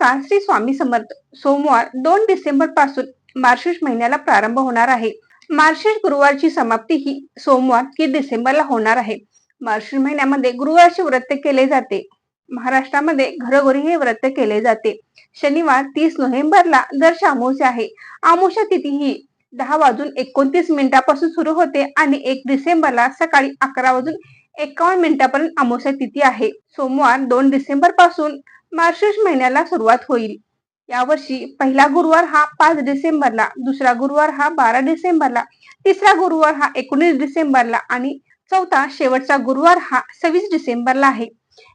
नमस्कार श्री स्वामी समर्थ. सोमवार दोन डिसेंबरपासून मार्शिष महिन्याला प्रारंभ होणार आहे. मार्शिष गुरुवारची समाप्ती ही सोमवार की डिसेंबरला होणार आहे. मार्शिष महिन्यामध्ये गुरुवारचे व्रत केले जाते. महाराष्ट्रामध्ये घरोघरी हे व्रत केले जाते. शनिवार तीस नोव्हेंबरला दर शामोसे आहे. आमोशा तिथी ही दहा वाजून एकोणतीस मिनिटापासून सुरू होते आणि एक डिसेंबरला सकाळी अकरा वाजून एकावन्न मिनिटापर्यंत अमावस्या तिथी आहे. सोमवार दोन डिसेंबरपासून मार्गशीर्ष महिन्याला सुरुवात होईल. यावर्षी पहिला गुरुवार हा पाच डिसेंबरला दुसरा गुरुवार हा बारा डिसेंबरला तिसरा गुरुवार हा एकोणीस डिसेंबरला आणि चौथा शेवटचा गुरुवार हा सव्वीस डिसेंबरला आहे.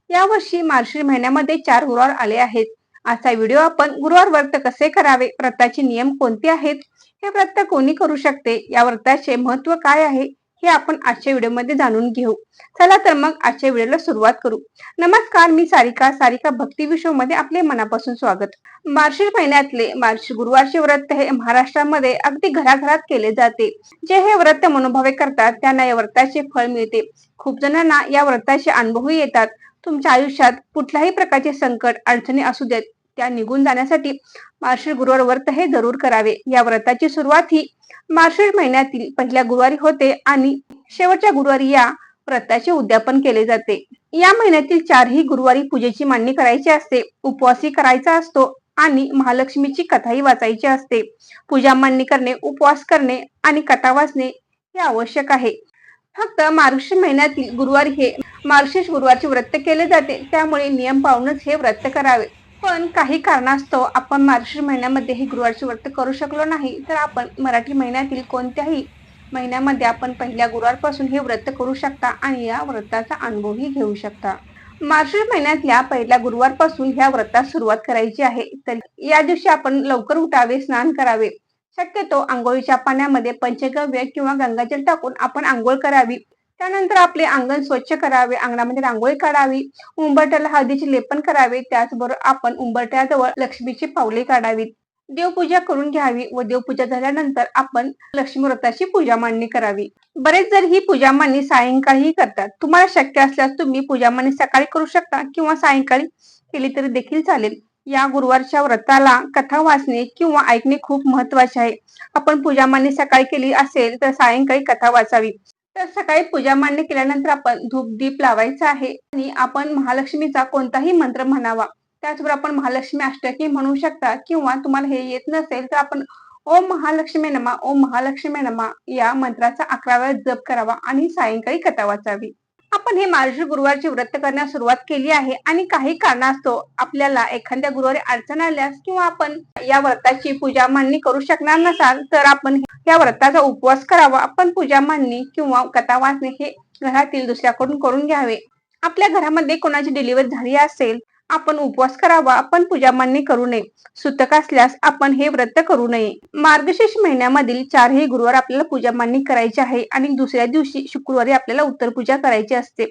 यावर्षी मार्गशीर्ष महिन्यामध्ये चार गुरुवार आले आहेत. आजचा व्हिडिओ आपण गुरुवार व्रत कसे करावे व्रताचे नियम कोणते आहेत हे व्रत कोणी करू शकते या व्रताचे महत्त्व काय आहे हे आपण आजच्या व्हिडिओमध्ये जाणून घेऊ. चला तर मग आजच्या व्हिडिओला सुरुवात करू. नमस्कार मी सारिका. सारिका भक्ती विश्वमध्ये आपले मनापासून स्वागत. मार्गशीर्ष महिन्यातले मार्च गुरुवारचे व्रत हे महाराष्ट्रामध्ये अगदी घराघरात केले जाते. जे हे व्रत मनोभावे करतात त्यांना या व्रताचे फळ मिळते. खूप जणांना या व्रताचे अनुभवही येतात. तुमच्या आयुष्यात कुठल्याही प्रकारचे संकट अडचणी असू देत त्या निघून जाण्यासाठी मार्शल गुरुवार व्रत हे जरूर करावे. या व्रताची सुरुवात ही मार्शल महिन्यातील पहिल्या गुरुवारी होते आणि शेवटच्या गुरुवारी या व्रताचे उद्यापन केले जाते. या महिन्यातील चारही गुरुवारी पूजेची मांडणी करायची असते उपवासही करायचा असतो आणि महालक्ष्मीची कथाही वाचायची असते. पूजा मांडणी करणे उपवास करणे आणि कथा वाचणे हे आवश्यक आहे. फक्त मार्गश महिन्यातील गुरुवारी हे मार्गशीर्ष गुरुवारचे व्रत केले जाते त्यामुळे नियम पाळूनच हे व्रत करावे. पण काही कारणास्तव आपण मार्गशीर महिन्यामध्ये हे गुरुवारचे व्रत करू शकलो नाही तर आपण मराठी महिन्यातील कोणत्याही महिन्यामध्ये आपण पहिल्या गुरुवारपासून हे व्रत करू शकता आणि या व्रताचा अनुभवही घेऊ शकता. मार्गशीर्ष महिन्यातल्या पहिल्या गुरुवारपासून ह्या व्रतात सुरुवात करायची आहे तर या दिवशी आपण लवकर उठावे स्नान करावे. शक्यतो आंघोळीच्या पाण्यामध्ये पंचगव्य किंवा गंगाजल टाकून आपण आंघोळ करावी. त्यानंतर आपले अंगण स्वच्छ करावे अंगणामध्ये रांगोळी काढावी उंबरट्याला हळदीचे लेपन करावे त्याचबरोबर आपण उंबरट्याजवळ लक्ष्मीची पावले काढावीत. देवपूजा करून घ्यावी व देवपूजा झाल्यानंतर आपण लक्ष्मी व्रताची पूजा मांडणी करावी. बरेच जर ही पूजा मांडणी सायंकाळी करतात. तुम्हाला शक्य असल्यास तुम्ही पूजा मांडणी सकाळी करू शकता किंवा सायंकाळी केली तरी देखील चालेल. या गुरुवारच्या व्रताला कथा वाचणे किंवा ऐकणे खूप महत्त्वाचे आहे. आपण पूजा मांडणी सकाळी केली असेल तर सायंकाळी कथा वाचावी. तर सकाळी पूजा मांडणी केल्यानंतर आपण धूप दीप लावायचा आहे आणि आपण महालक्ष्मीचा कोणताही मंत्र म्हणावा. त्याचबरोबर आपण महालक्ष्मी अष्टकी म्हणू शकता किंवा तुम्हाला हे येत नसेल तर आपण ओम महालक्ष्मी नमा ओम महालक्ष्मी नमा या मंत्राचा अकरा वेळा जप करावा आणि सायंकाळी कथा वाचावी. आपण हे मार्गशीर गुरुवारची व्रत करण्यास सुरुवात केली आहे आणि काही कारणास्तव आपल्याला एखाद्या गुरुवारी अडचण आल्यास किंवा आपण या व्रताची पूजा मांडणी करू शकणार नसाल तर आपण या व्रताचा उपवास करावा. आपण पूजा मांडणी किंवा कथा वाचणे हे घरातील दुसऱ्याकडून करून घ्यावे. आपल्या घरामध्ये कोणाची डिलिव्हरी झाली असेल आपण उपवास करावा आपण पूजा मान्य करू नये. सुतक असल्यास आपण हे व्रत करू नये. मार्गशीर्ष महिन्यामधील चारही गुरुवार आपल्याला पूजा मान्य करायची आहे आणि दुसऱ्या दिवशी शुक्रवारी आपल्याला उत्तर पूजा करायची असते.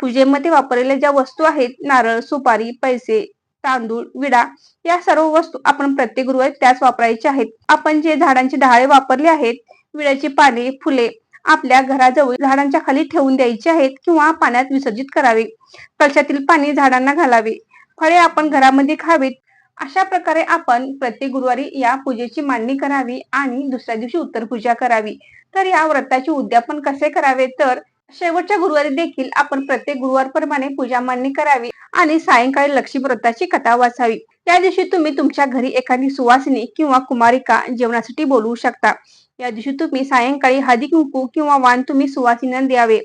पूजेमध्ये वापरलेल्या ज्या वस्तू आहेत नारळ सुपारी पैसे तांदूळ विडा या सर्व वस्तू आपण प्रत्येक गुरुवारी त्याच वापरायच्या आहेत. आपण जे झाडांचे डहाळे वापरले आहेत विड्याची पाने फुले आपल्या घराजवळ झाडांच्या खाली ठेवून द्यायचे आहेत किंवा पाण्यात विसर्जित करावे. कलशातील पाणी झाडांना घालावे? फळे आपण घरामध्ये खावीत अशा प्रकारे आपण प्रत्येक गुरुवारी या पूजेची मांडणी करावी आणि दुसऱ्या दिवशी उत्तर पूजा करावी. तर या व्रताचे उद्यापन कसे करावे? तर शेवटच्या गुरुवारी देखील आपण प्रत्येक गुरुवारप्रमाणे पूजा मांडणी करावी आणि सायंकाळी लक्ष्मी व्रताची कथा वाचावी. त्या दिवशी तुम्ही तुमच्या घरी एखादी सुवासिनी किंवा कुमारिका जेवणासाठी बोलवू शकता. या दिवशी तुम्ही सायंकाळी हळदी कुंकू किंवा वाण तुम्ही सुवासिनींना द्यावे.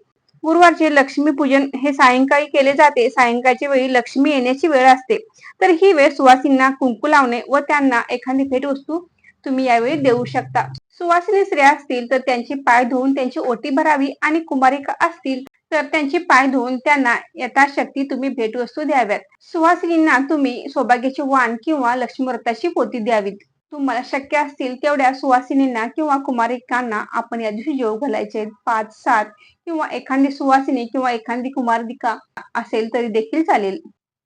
गुरुवारचे लक्ष्मी पूजन हे सायंकाळी केले जाते. सायंकाळच्या वेळी लक्ष्मी येण्याची वेळ असते. तर ही वेळ सुवासींना कुंकू लावणे व त्यांना एखादी भेट वस्तू तुम्ही यावेळी देऊ शकता. सुवासिनी स्त्रिया असतील तर त्यांची पाय धुवून त्यांची ओटी भरावी आणि कुमारिका असतील तर त्यांची पाय धुवून त्यांना यथाशक्ती तुम्ही भेटवस्तू द्याव्यात. सुवासिनींना तुम्ही सौभाग्याचे वाण किंवा लक्ष्मी व्रताची पोती द्यावीत. तुम्हाला शक्य असतील तेवढ्या सुवासिनींना किंवा कुमारिकांना आपण या दिवशी जेव घालायचे. पाच सात किंवा एखादी सुवासिनी किंवा एखादी कुमारदिका असेल तरी देखील चालेल.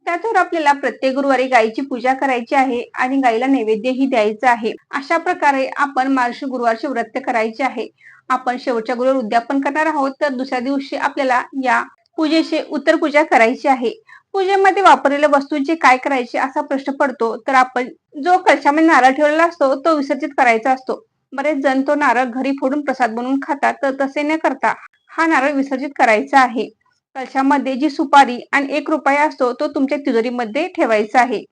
त्याच्यावर आपल्याला प्रत्येक गुरुवारी गायीची पूजा करायची आहे आणि गायीला नैवेद्यही द्यायचा आहे. अशा प्रकारे आपण मार्श गुरुवारचे व्रत करायचे आहे. आपण शेवटच्या गुरुवार उद्यापन करणार आहोत. तर दुसऱ्या दिवशी आपल्याला या पूजेचे उत्तर पूजा करायची आहे. पूजेमध्ये वापरलेल्या वस्तूंची काय करायचे असा प्रश्न पडतो तर आपण जो कळशामध्ये नारळ ठेवलेला असतो तो विसर्जित करायचा असतो. बरेच जण तो नारळ घरी फोडून प्रसाद बनवून खातात तर तसे न करता हा नारळ विसर्जित करायचा आहे. कलशामध्ये जी सुपारी आणि एक रुपया असतो तो तुमच्या तिजोरीमध्ये ठेवायचा आहे.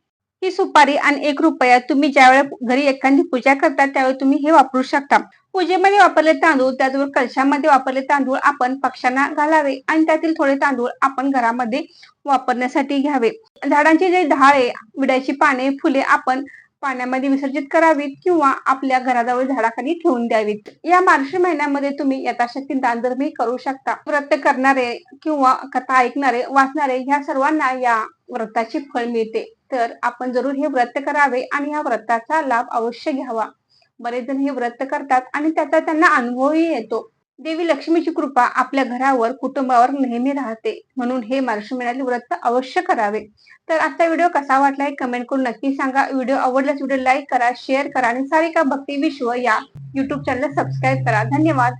ही सुपारी आणि एक रुपया तुम्ही ज्यावेळेला घरी एखादी पूजा करता त्यावेळी तुम्ही हे वापरू शकता. पूजेमध्ये वापरले तांदूळ त्याचबरोबर कलशामध्ये वापरले तांदूळ आपण पक्ष्यांना घालावे आणि त्यातील थोडे तांदूळ आपण घरामध्ये वापरण्यासाठी घ्यावे. झाडांची जे ढाळे विड्याची पाने फुले आपण पाण्यामध्ये विसर्जित करावीत किंवा आपल्या घराजवळ झाडाखाली ठेवून द्यावीत. या मार्च महिन्यामध्ये तुम्ही यथाशक्ती दानधर्मी करू शकता व्रत करणारे किंवा कथा ऐकणारे वाचणारे ह्या सर्वांना या व्रताचे फळ मिळते. तर आपण जरूर हे व्रत करावे आणि या व्रताचा लाभ अवश्य घ्यावा. बरेच जण हे व्रत करतात आणि त्याचा त्यांना अनुभवही येतो. देवी लक्ष्मीची कृपा आपल्या घरावर कुटुंबावर नेहमी राहते. म्हणून हे महाराष्ट्र महिन्यातील व्रत अवश्य करावे. तर आजचा व्हिडिओ कसा वाटला हे कमेंट करून नक्की सांगा. व्हिडिओ आवडल्यास व्हिडिओ लाईक करा शेअर करा आणि सारिका भक्ती विश्व या युट्यूब चॅनल सबस्क्राईब करा. धन्यवाद.